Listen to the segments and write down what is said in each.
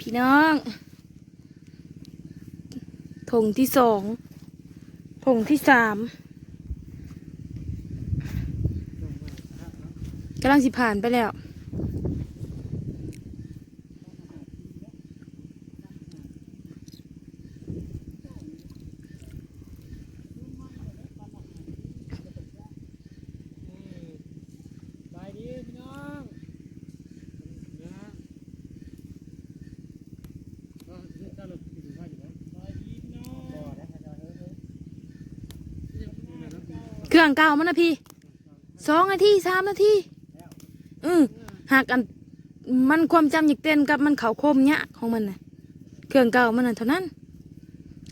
พี่น้องถงที่สองถงที่สามกำลังสิผ่านไปแล้ว ไปดีพี่น้องนะก็ถ้าเราอยู่ว่าอยู่แล้วไปดีพี่น้องบ่ได้ค่ะเฮ้ย เครื่องเก่ามันนะพี่สองนาทีสามนาทีอือหากอันมันความจำอยากเต้นกับมันเขาคมเนี้ยของมันนะเครื่องเก่ามันน่ะเท่านั้น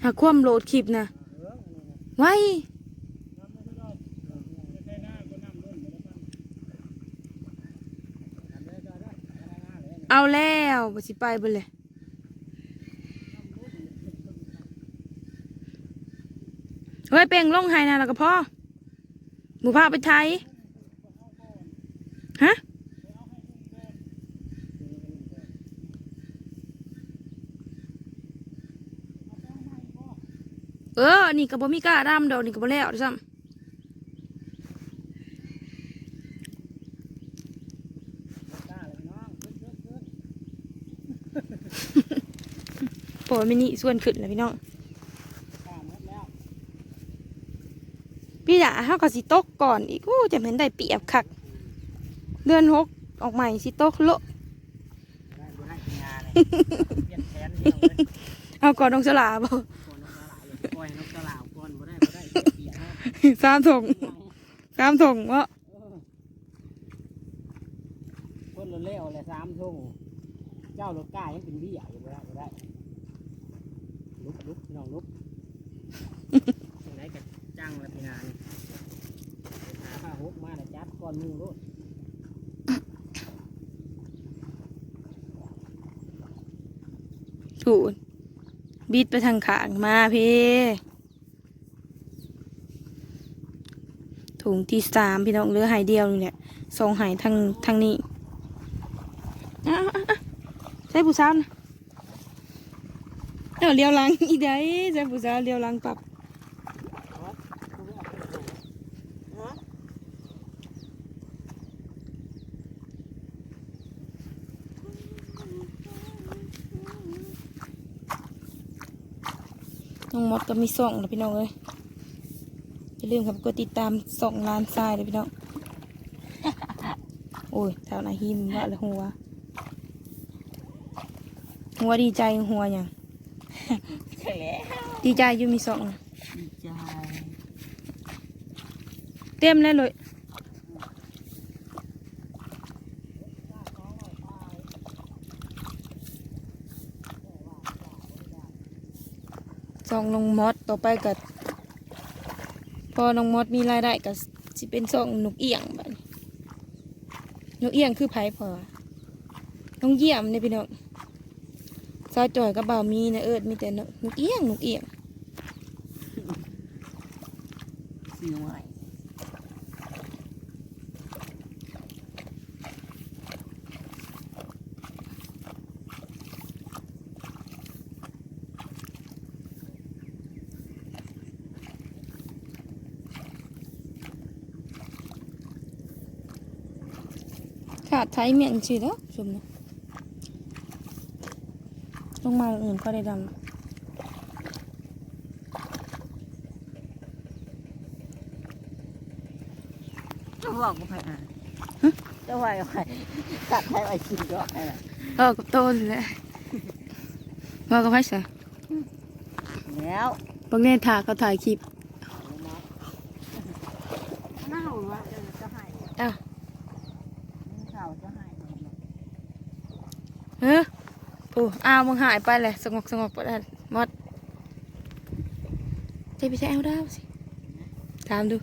หากความโหลดคลิปนะไว้เอาแล้วบ่สิไปเบ่เลยเฮ้ยเป่งลงไห้นะแล้วก็พอ หมูพาไปไทยฮะเออ นี่ก็บ่มีกล้าดำดอกนี่ก็บ่แล้วด้วยซ้ำโปรยมินิส่วนขึ้นเลยพี่น้อง ด่าเฮาก็สิตกก่อนอีกอู้จะเหม็นได้เปรียบคักเดือนหกออกใหม่สิตกโละได้บ่ได้งานเลยเปลี่ยนแผนเดียวเลยเอาก่อนน้องสลาบ่ก่อนน้องสลาวปล่อยน้องสลาวก่อนบ่ได้บ่ได้เปียกเนาะสามถงสามถงวะคนละเลี้ยวเลยสามทุ่งเจ้ารถก้ายังเป็นเบี้ยอยู่บ่ได้บ่ได้ลุกลุกพี่น้องลุกจังไหนกัน จังละพี่นานหาผ้าหกมาแล้วจัดก่อนหมูรถถูนบิดไปทางขางมาพี่ถุงที่สามพี่น้องเหลือหายเดียวนี่แหละสองหายทางทางนี้อะอะอะใช่ผู้สาวนะเดี๋ยวเลี้ยวหลังอีได้ใช่ผู้สาวเลี้ยวหลังปรับ น้องมดก็มีส่องนะพี่น้องเอ้ยอย่าลืมครับกดติดตามส่องลานทรายเลยพี่น้องโอ้ยแถวไหนหิมว่าเลยหัว หัวดีใจหัวอย่างใช่แล้วดีใจอยู่มีส่องน่ะดีใจเต็มแล้วเลย สองลงมอดต่อไปกับพอน้องมอดมีรายได้กับสิเป็นส่องนกเอียงบัดนี้นกเอียงคือไผ่พอน้องเยี่ยมเนี่ยพี่น้องซาวจ่อยกับบ่าวมีนะเอิดมีแต่นกเอียงนกเอียง ขาดไทยเมียงสิแล้วชมนะลงมาอื่นก็ได้ดเจ้าว่าก็ไปอะเจ้าว่าก็ไปตัดให้ไว้กินก็ได้ล่ะเออกับโตนแหละว่าก็ไพ่ใส่แล้วบางเนี่ยถ่ายเขาถ่ายคลิปน่าหรือว่าจะให้ อ้าว เน่าจะให้ เฮ้ยปูอ้าวมึงหายไปเลยสงบสงบไปแล้วหมดจะไปใช้เอาดาวสิ ถามดู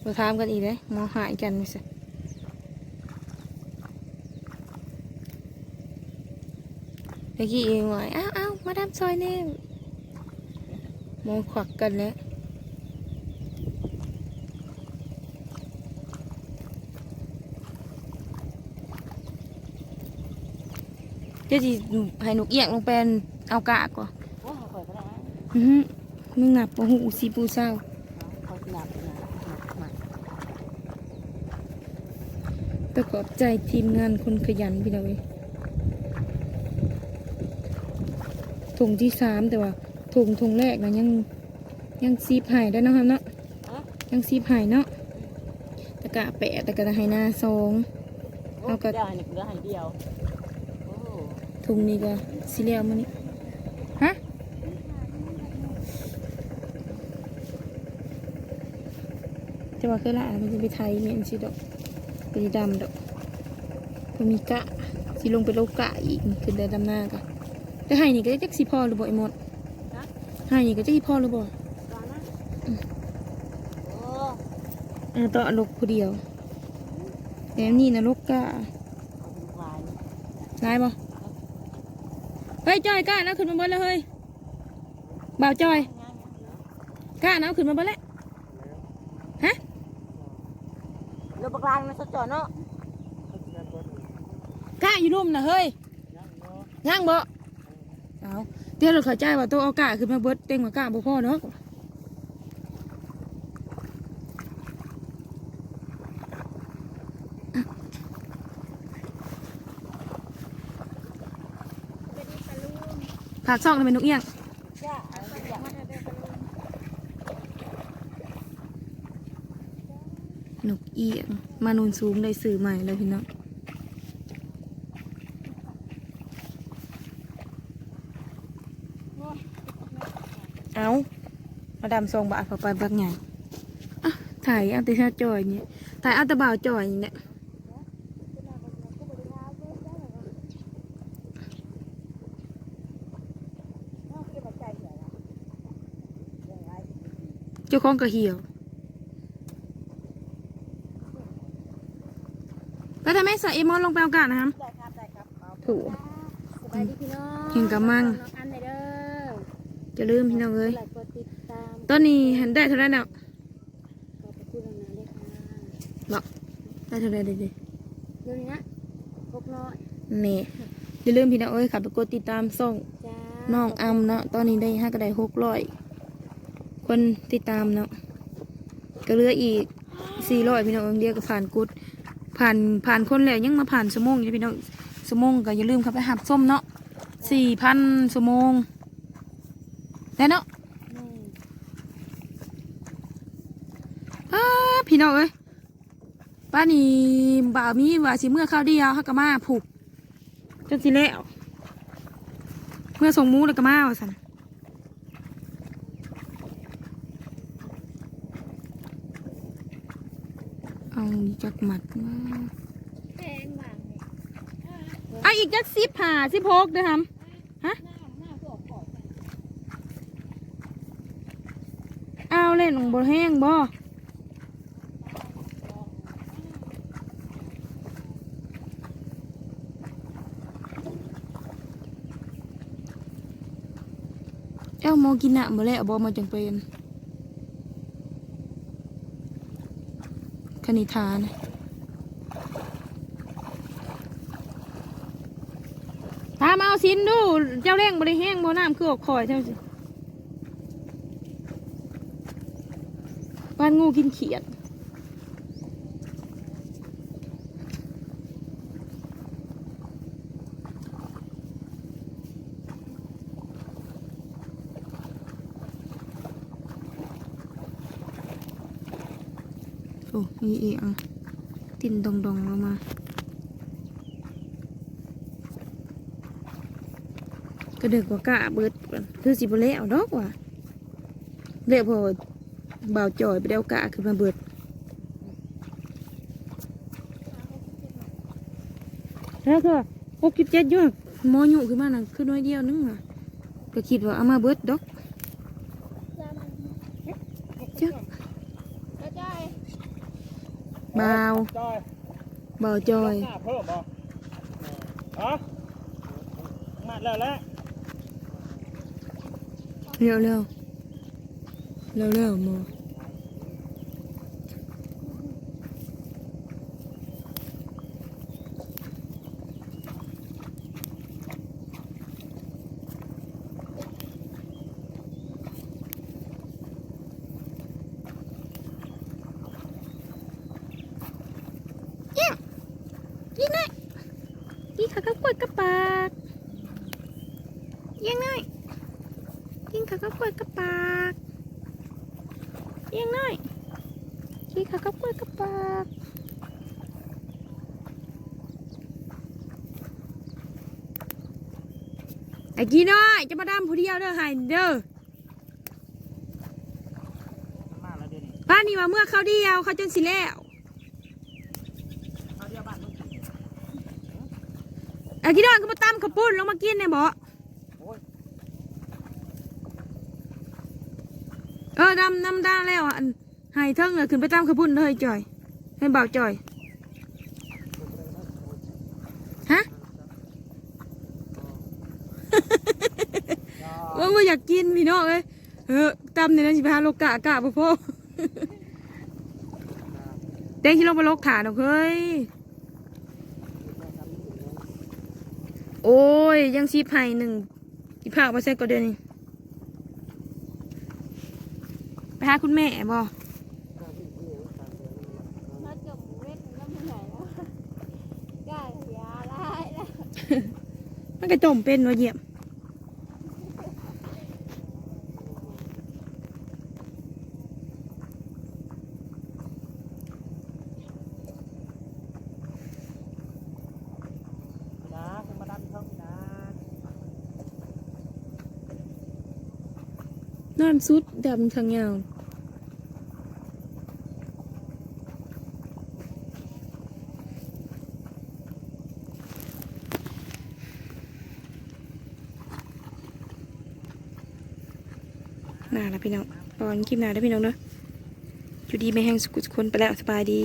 เราถามกันอีกเลยมองหายกันไม่ใช่เมื่อกี้เองว่าอ้าวอ้าวมาดามซอยแน่มองขวักกันแล้ว เดี๋ยวสิให้นกเอี้ยงลงไปเอากะก่อนโอ้ยข่อยก็ได้อื้อหือมึงหนับบ่หูสิปูเศร้าข่อยสิหลับนะมาประกอบใจทีมงานคนขยันพี่น้องเอ้ยถุงที่สามแต่ว่าถุงถุงแรกนะยังยังซีบหายได้เนาะครับเนาะยังซีบหายเนาะตะกะแปะตะกะให้หน้าสองเอากระเดี๋ยว ถุงนี้ก็สีเหลียวมันนี่ฮะจะว่าคือละมันจะไปไทยเมียนสิดอกไปดำดอกมันมีกะสิลงไปโลกะอีกคือเดินดำหน้ากะแต่ให้นี่ก็จะสิพอหรือบ่ไอ้หมดให้นี่ก็จะสิพอหรือบ่ตอนนะโอ้อ่าต่อลกผู้เดียวแต่อันนี่นะลกกะเอาเป็นควายร้ายบ่เฮ้ยจอยกะนะขึ้นมาเบนแล้วเฮ้ยบ่าวจอยกะนะเอาขึ้นมาเบนแล้วเรือปลากลางมันสดจอเนาะกะอยู่ลุ่มนะเฮ้ยย่างบ่เอาเดี๋ยวเราเข้าใจว่าตัวเอากะขึ้นมาเบิดเต็งกว่ากะบ่พอเนาะ ผากซ่องทำไมนกเอี้ยงจ้าเอาไปอย่างนกเอี้ยง มานูนซูมได้สื่อใหม่เลยพี่น้องเอามาดำทรงบาทพอไปบักใหญ่อะถ่ายเอาแต่ชาจอยเนี่ยถ่ายเอาแต่บ่าวจอยเนี่ยาของกระเหี่ยวแล้วทำไมใส่เอมอนลงไปเอากาศนะครับได้ครับได้ครับเอาถูกสบายดีพี่น้องเห็นกับมั่ง น้องอันไหนเด้อจะลืมพี่น้องเอ้ยกดไลค์กดติดตามตอนนี้หันได้เท่าไหรแล้วขอบพระคุณนะเลยค่ะบอกได้เท่าไหรเด็ดเดี๋ยวนี้นะพกน้อยๆนี่อย่าลืมพี่น้องเอ้ยขับไปกดติดตามส่องจ้าน้องอำเนาะตอนนี้ได้ห้ากระไดหกร้อย คนติดตามเนาะก็เหลืออีกสี่ร้อยพี่น้องเดียวก็ผ่านกุดผ่านผ่านคนแล้วยังมาผ่านสมงอยู่พี่น้องสมงก็อย่าลืมเข้าไปหับส้มเนาะสี่พันสมงได้เนาะนี่อ้าพี่น้องเอ้ยป้านี่บ่าวมีว่าสิเมื่อข้าวเดียวฮักกะมาผูกจนสิแล้วเมื่อส่งมูแล้วก็มาว่าสัน เอาจักหมัดมาแพงมากเลยเอาอีกจักสิบผ่าสิบหกเด้อครับฮะหน้าหน้าพวกขอบเอาเล่นของบแห้งบ่เอ้าโมกินน้ำบ่แล้วบ่มาจังเป็น คณิธานตามเอาสินดู เจ้าเร่งบริแห้งบ่น้ำคือออกคอยเท่าสิบ้านงูกินเขียด โอ้ยเอียงตินดองดองๆลงมากระเดึกกว่ากะเบิดคือสิบเละเอาดอกว่ะเละพอเบาวจ่อยไปเดเอากะขึ้นมาเบิดแล้วก็หกสิบเจ็ดยู่หักหมอยู่ขึ้นมาน่ะคือน้อยเดียวนึงว่ะก็คิดว่าเอามาเบิดดอกเจ้า จ้า บาวจอยบาวจอยหน้าเพิ่มบ่ฮะมาแล้วแหละเร็วเร็วเร็วเร็วหมอ กิน ข้าวกับกล้วยกับปากเอียังน้อยกินข้าวกับกล้วยกับปากเอียังน้อยกินข้าวกับกล้วยกับปากไอ้กี้น้อยจะมาดำผู้เดียวเด้อใหายเด้อมาแล้วเดี๋ยวนี้บ้านนี้มาเมื่อเขาเดียวเขาจนสิแล้ว เอาเดียวบ้านมึงกิน ไอ้กี้น้อยก็มาตำข้าวปุ้นลงมากินเนี่ยบ่โอ้ยเออดำน้ำด้านแล้วอะอันใหายเทิงเลยขึ้นไปตำข้าวปุ้นเลยจ่อยให้เบาจ่อยฮะว่าว่าอยากกินพี่น้องเอ้ยเออตำเนี่ยนะสิพาโลกะกะบ่พ่อเด้งที่ลงไปโลกฐานเอาเฮ้ย โอ้ย ยังซีไผ่หนึ่งอีภาคมาใส่ก็เดือนนี้ไปหาคุณแม่บ่มาจบเวทแล้วมันไหนแล้วกล้ายาลายแล้วมันก็จมเป็นว่าเหยียบ นะคุณมาดำช่องนะ นอนสุดดำทางยาวน่าละพี่น้องตอนคลิปหน้าได้พี่น้องเด้ออยู่ดีไม่แห้งสุขุสคนไปแล้วสบายดี